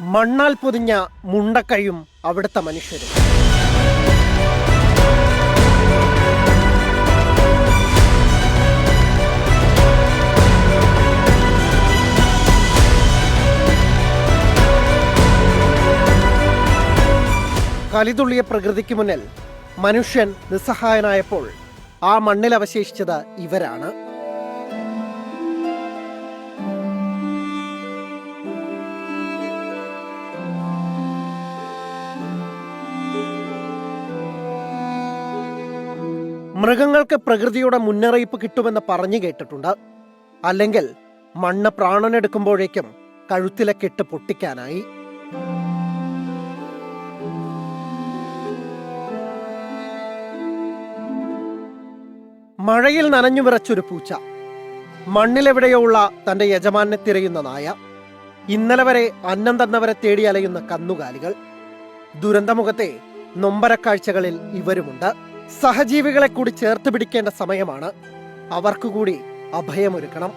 മണ്ണാൽ പൊതിഞ്ഞ മുണ്ടക്കയും അവിടുത്തെ മനുഷ്യരും. കലിതുള്ളിയ പ്രകൃതിക്ക് മുന്നിൽ മനുഷ്യൻ നിസ്സഹായനായപ്പോൾ ആ മണ്ണിൽ അവശേഷിച്ചത് ഇവരാണ്. മൃഗങ്ങൾക്ക് പ്രകൃതിയുടെ മുന്നറിയിപ്പ് കിട്ടുമെന്ന് പറഞ്ഞു കേട്ടിട്ടുണ്ട്. അല്ലെങ്കിൽ മണ്ണ് പ്രാണനെടുക്കുമ്പോഴേക്കും കഴുത്തിലെ കെട്ട് പൊട്ടിക്കാനായി. മഴയിൽ നനഞ്ഞു വിറച്ചൊരു പൂച്ച. മണ്ണിലെവിടെയോ ഉള്ള തന്റെ യജമാനെ തിരയുന്ന നായ. ഇന്നലെ വരെ അന്നം തന്നവരെ തേടി അലയുന്ന കന്നുകാലികൾ. ദുരന്തമുഖത്തെ നൊമ്പരക്കാഴ്ചകളിൽ ഇവരുമുണ്ട്. സഹജീവികളെ കൂടി ചേർത്ത് പിടിക്കേണ്ട സമയമാണ്. അവർക്കു കൂടി അഭയമൊരുക്കണം.